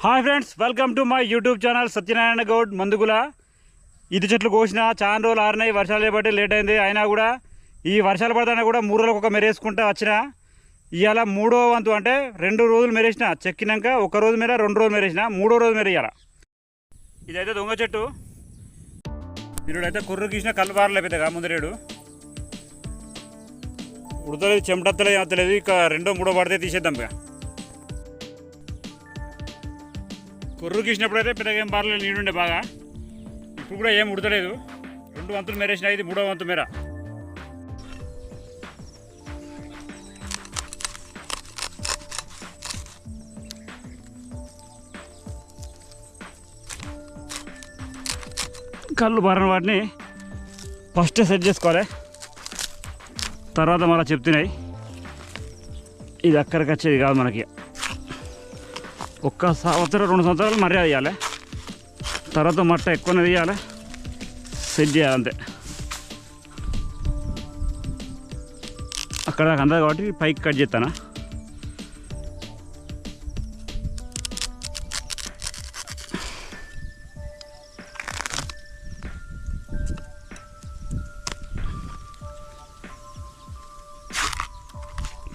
Hi friends welcome to my YouTube channel Satyanarayana Goud Mandugula. ఇది చెట్లు కోసిన చాలా రోజులు ఆరినాయి వర్షాలు చేపట్టి లేట్ అయింది. అయినా కూడా ఈ వర్షాలు పడతానే కూడా మూడు రోజులకు ఒక మెరేసుకుంటా వచ్చిన. ఇవాళ మూడో వంతు అంటే రెండు రోజులు మెరేసిన చెక్కినాక ఒక రోజు మేర రెండు రోజులు మెరేసిన మూడో రోజు మెరేయాల. ఇదైతే దొంగ చెట్టు. వీరుడైతే కుర్రు గీసిన కళ్ళు బారలు ముందరేడు ఉడతలేదు చెమటత్తలేదు ఏమత్తలేదు ఇక రెండో మూడో పడితే తీసేద్దాం ఇక. కొర్రు గీసినప్పుడు అయితే పెద్దగా ఏం పారలేదు నీడుండే బాగా. ఇప్పుడు కూడా ఏం ఉడతలేదు. రెండు వంతులు మేరేసిన ఇది మూడో వంతు మేర. కళ్ళు బారిన వాటిని ఫస్ట్ సెట్ చేసుకోవాలి. తర్వాత మళ్ళీ చెప్తున్నాయి. ఇది అక్కడికి వచ్చేది కాదు మనకి. ఒక్క సంవత్సరం రెండు సంవత్సరాలు మర్యాద ఇవ్వాలి తర్వాత మట్ట ఎక్కువనే తీయాలి. సెట్ చేయాలి అంతే అక్కడ అందదు కాబట్టి పైకి కట్ చేస్తాను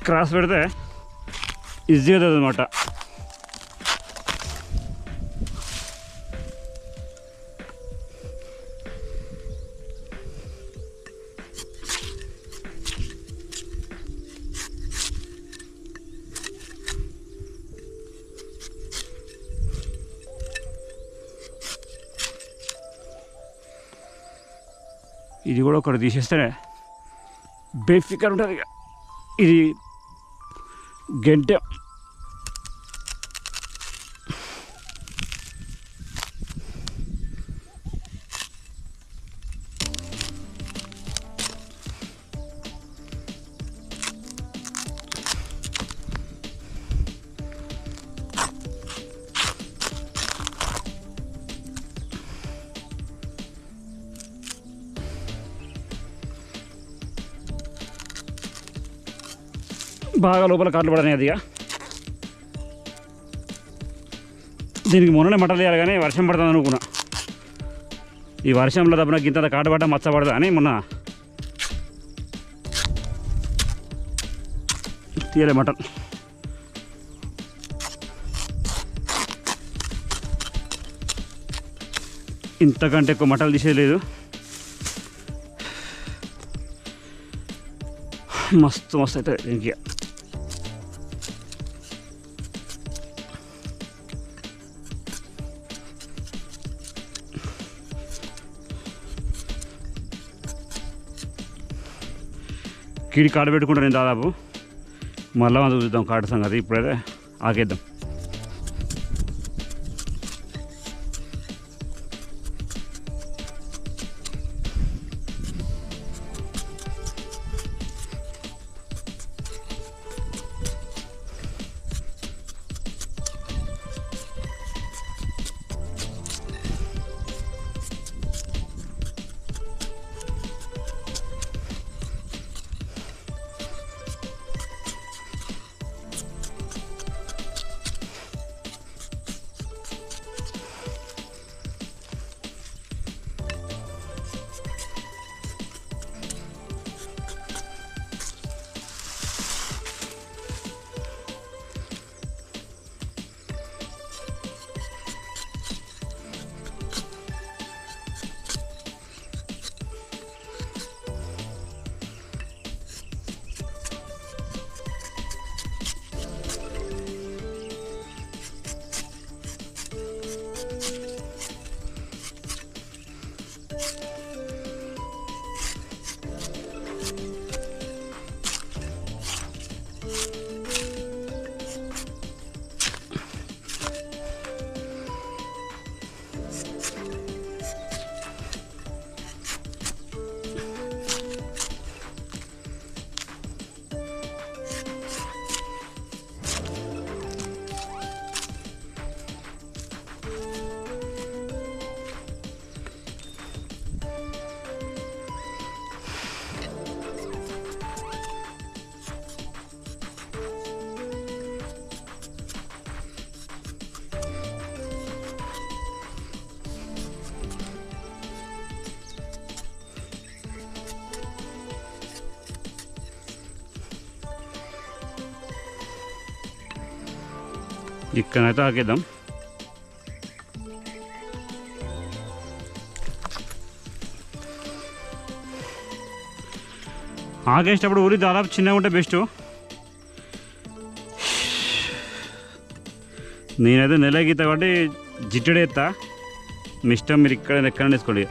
క్రాస్ పెడితే ఈజీగా అవుతుంది అనమాట ఇది కూడా ఒకటి తీసేస్తేనే బేఫికర్ ఉంటుంది ఇది గంటె బాగా లోపల కార్లు పడని అది ఇక. దీనికి మొన్ననే మటలు వేయాలి కానీ వర్షం పడుతుంది అనుకున్నా. ఈ వర్షంలో తప్పన గింత కాట పడ్డ మచ్చ పడదా అని మొన్న తీయలే మటన్ ఇంతకంటే ఎక్కువ మటలు తీసేయలేదు మస్తు మస్తు అవుతుంది దీనికి. కీడి కాడ పెట్టుకుంటాను నేను దాదాపు? మళ్ళీ చూద్దాం కాట సంగతి. ఇప్పుడైతే ఆకేద్దాం ఇక్కడైతే ఆకేద్దాం ఆకేసేటప్పుడు ఊరి దాదాపు చిన్నగా ఉంటే బెస్ట్. నేనైతే నెల గీత కాబట్టి జిట్టడే ఎత్తా. మీ ఇష్టం మీరు ఇక్కడ ఎక్కడ వేసుకోండి.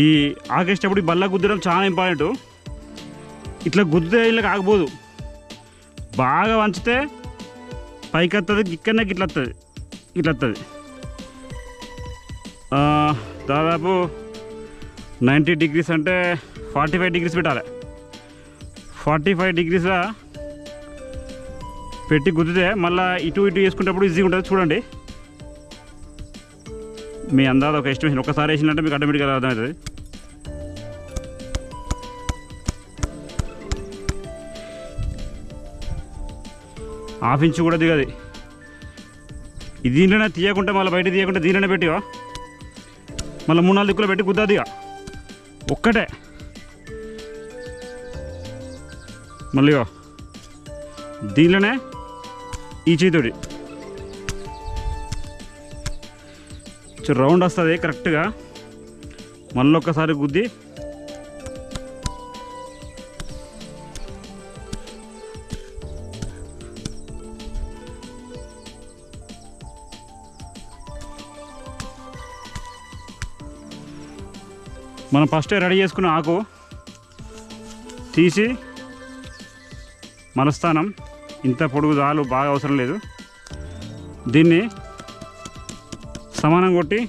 ఈ ఆకేసేటప్పుడు ఈ బల్ల గుద్దడం చాలా ఇంపార్టెంట్. ఇట్లా గుద్దితే ఇలా ఆగబోదు. బాగా వంచితే పైకి వస్తుంది ఇక్కడనే ఇట్లా వస్తుంది ఇట్లా వస్తుంది దాదాపు నైంటీ డిగ్రీస్ అంటే ఫార్టీ ఫైవ్ డిగ్రీస్ పెట్టాలి. ఫార్టీ ఫైవ్ డిగ్రీస్లో పెట్టి గుద్దితే మళ్ళీ ఇటు ఇటు వేసుకునేటప్పుడు ఈజీగా ఉంటుంది. చూడండి. మీ అందాది ఒక ఎస్టిమేషన్. ఒకసారి వేసినట్టే మీకు ఆటోమేటిక్గా అర్థమవుతుంది. హాఫ్ ఇంచ్ కూడా దిగది. ఇది దీంట్లోనే తీయకుండా మళ్ళీ బయట తీయకుండా దీంట్లోనే పెట్టివా? మళ్ళీ మూడు నాలుగు దిక్కులు పెట్టి కుద్దది ఒక్కటే. మళ్ళీ దీనిలోనే ఈ చేతుడి రౌండ్ వస్తుంది కరెక్ట్గా మళ్ళీ ఒక్కసారి గుద్ది మనం ఫస్ట్ రెడీ చేసుకున్న ఆకు తీసి మలస్థానం. ఇంత పొడుగు దాలు బాగా అవసరం లేదు. దీన్ని సమానం కొట్టి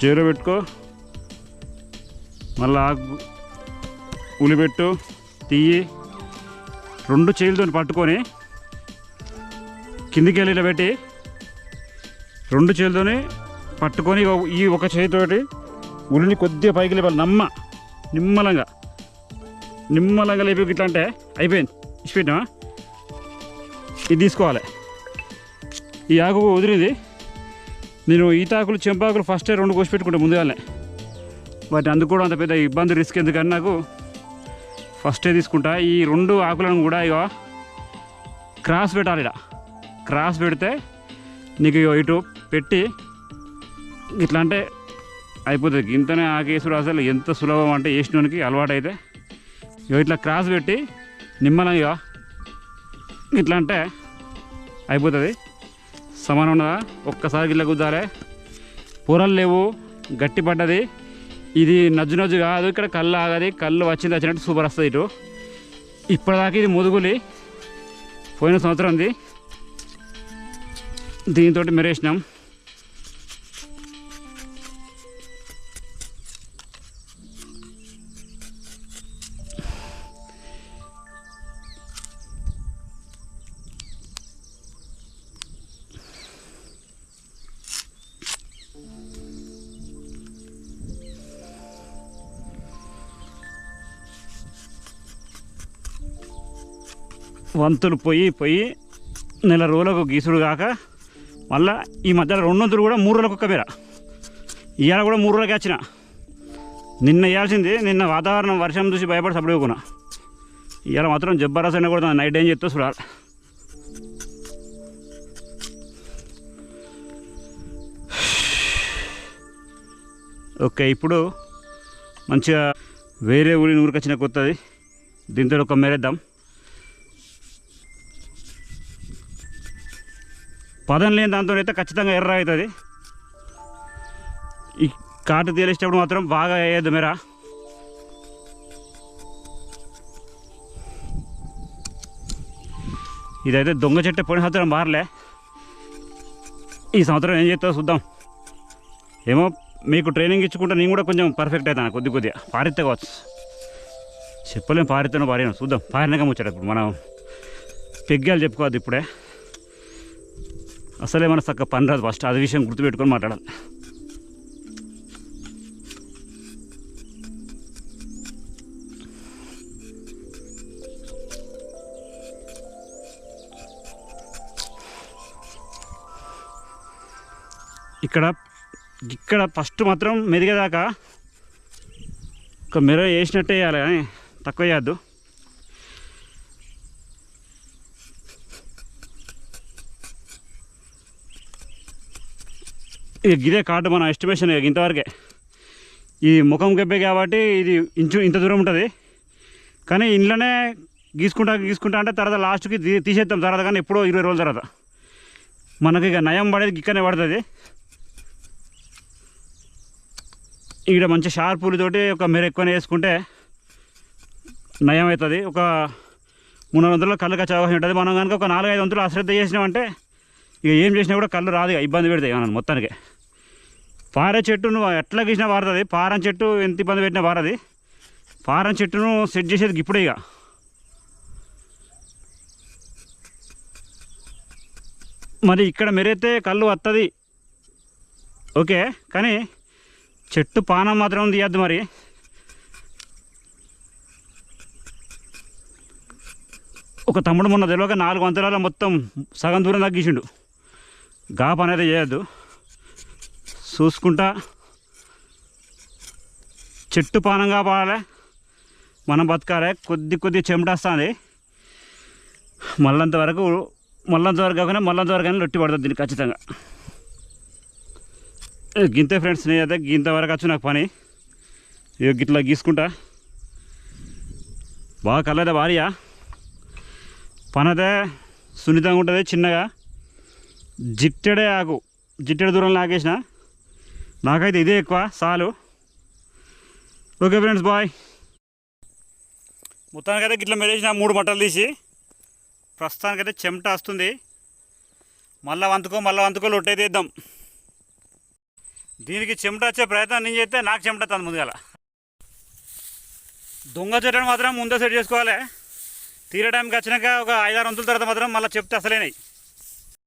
చేరు పెట్టుకో. మళ్ళీ ఆకు ఉలిపెట్టు తీయి. రెండు చేతులతో పట్టుకొని కిందికి వెళ్ళి ఇలా పెట్టి రెండు చేతులతోని పట్టుకొని ఈ ఒక చేతితోటి ఉల్లిని కొద్దిగా పైకి లేపాలి. నమ్మ. నిమ్మలంగా. నిమ్మలంగా లేపి ఇట్లా అంటే అయిపోయింది. ఇచ్చిపెట్టినా ఇది తీసుకోవాలి. ఈ ఆకు వదిలింది. నేను ఈతాకులు చెంపాకులు ఫస్ట్ రెండు కోసి పెట్టుకుంటా ముందుగానే. వాటి అందుకు కూడా అంత పెద్ద ఇబ్బంది రిస్క్ ఎందుకని నాకు? ఫస్టే తీసుకుంటా. ఈ రెండు ఆకులను కూడా ఇక క్రాస్ పెట్టాలి ఇలా క్రాస్ పెడితే నీకు ఇగో ఇటు పెట్టి ఇట్లా అంటే అయిపోతుంది. ఇంతనే ఆ కేసుడు అసలు ఎంత సులభం అంటే వేసినోనికి అలవాటు అయితే ఇట్లా క్రాస్ పెట్టి నిమ్మలంగా ఇట్లా అంటే అయిపోతుంది. సమానం ఉన్నదా? ఒక్కసారి గిట్ల గుద్దాలే. పొరలు లేవు గట్టి పడ్డది. ఇది నజ్జు నజ్జు కాదు ఇక్కడ కళ్ళు ఆగది కళ్ళు వచ్చింది వచ్చినట్టు సూపర్ వస్తుంది ఇటు. ఇప్పటిదాకా ఇది ముదుగులి. పోయిన సంవత్సరం ఉంది. దీంతో మెరేసినాం. వంతులు పోయి పోయి నెల రోజులకు గీసుడు కాక మళ్ళా ఈ మధ్యలో రెండు వంతులు కూడా మూడు రోజులకు ఒక మేర ఇవాళ కూడా మూడు రోజులకి వచ్చిన. నిన్న వేయాల్సింది నిన్న వాతావరణం వర్షం చూసి భయపడి సప్పుడు ఇవాళ మాత్రం జబ్బరాస్ అయినా కూడా నైట్ ఏం చెప్తా చూడాలి. ఓకే ఇప్పుడు మంచిగా వేరే ఊరి ఊరికి వచ్చిన కొత్తది. దీంతో ఒక మేరేద్దాం. పదం లేని దాంతో అయితే ఖచ్చితంగా ఎర్ర అవుతుంది. ఈ కాటు తేలేసేటప్పుడు మాత్రం బాగా వేయద్దు మేరా. ఇదైతే దొంగ చెట్టు పోయిన సంవత్సరం మారలే. ఈ సంవత్సరం ఏం చేస్తావు చూద్దాం. ఏమో మీకు ట్రైనింగ్ ఇచ్చుకుంటే నేను కూడా కొంచెం పర్ఫెక్ట్ అవుతాను కొద్ది కొద్దిగా. పారితే కావచ్చు. చెప్పలేం పారితేనో పారేను. చూద్దాం. పారినాక ముచ్చాడు ఇప్పుడు మనం. పెగ్గాలు చెప్పుకోవద్దు ఇప్పుడే. అసలే మన చక్క పని రాదు ఫస్ట్. అది విషయం గుర్తుపెట్టుకొని మాట్లాడాలి. ఇక్కడ ఇక్కడ ఫస్ట్ మాత్రం మెదిగేదాకా ఒక మెర వేసినట్టే వేయాలి కానీ తక్కువ చేయొద్దు. ఇక గిదే కార్డు మన ఎస్టిమేషన్ ఇంతవరకే. ఈ ముఖం గెబ్బే కాబట్టి ఇది ఇంచు ఇంత దూరం ఉంటుంది. కానీ ఇంట్లోనే గీసుకుంటా గీసుకుంటా అంటే తర్వాత లాస్ట్కి తీ- తీసేద్దాం. తర్వాత కానీ ఎప్పుడో ఇరవై రోజుల తర్వాత. మనకి ఇక నయం పడేది ఇక్కడనే పడుతుంది. ఇక్కడ మంచి షార్పులతోటి ఒక మీరు ఎక్కువనే వేసుకుంటే నయం అవుతుంది. ఒక మూడు నాలుగు వందల కళ్ళు కచ్చే అవకాశం ఉంటుంది. మనం కనుక ఒక నాలుగైదు వందలు అశ్రద్ధ చేసినామంటే ఇక ఏం చేసినా కూడా కళ్ళు రాదు ఇబ్బంది పెడతాయి మనం మొత్తానికి. పారే చెట్టును ఎట్లా గీసినా పారుతుంది పారం చెట్టు ఎంత ఇబ్బంది పెట్టినా పారది పారం చెట్టును సెట్ చేసేది ఇప్పుడే ఇక మరి ఇక్కడ మెరైతే కళ్ళు వస్తుంది ఓకే కానీ చెట్టు పానం మాత్రం తీయద్దు మరి. ఒక తమ్ముడు మొన్న తెలియక నాలుగు వంతరాల మొత్తం సగం దూరం తగ్గించిండు గాప్ అనేది చేయొద్దు. చూసుకుంటా చెట్టు పానంగా పడాలే. మనం బతకాలి. కొద్ది కొద్ది చెమట వస్తుంది మళ్ళంత వరకు మళ్ళంత వరకు కాకుండా మళ్ళంత వరకు కానీ లొట్టి పడుతుంది దీనికి ఖచ్చితంగా. ఏ, గింతే ఫ్రెండ్స్ నేనైతే గింత వరకు వచ్చు నాకు పని. ఇక గిట్లా గీసుకుంటా. బాగా కలదా భార్య పని అయితే సున్నితంగా ఉంటుంది చిన్నగా. జిట్టెడే ఆకు. జిట్టెడ దూరంలో ఆగేసిన నాకైతే ఇదే ఎక్కువ చాలు. ఓకే ఫ్రెండ్స్ బాయ్ మొత్తానికైతే గిట్ల మెరేసిన మూడు మట్టలు తీసి ప్రస్తుతానికైతే చెమట వస్తుంది. మళ్ళా వంతుకో మళ్ళా వంతుకో లొట్టయితే ఇద్దాం దీనికి చెమట వచ్చే ప్రయత్నం నేను చేస్తే నాకు చెమట తను ముందుగాల. దొంగ చెట్టను మాత్రం ముందే సెట్ చేసుకోవాలి. తీరే టైంకి వచ్చినాక ఒక ఐదారు వంతుల తర్వాత మాత్రం మళ్ళీ చెప్తే అసలేనాయి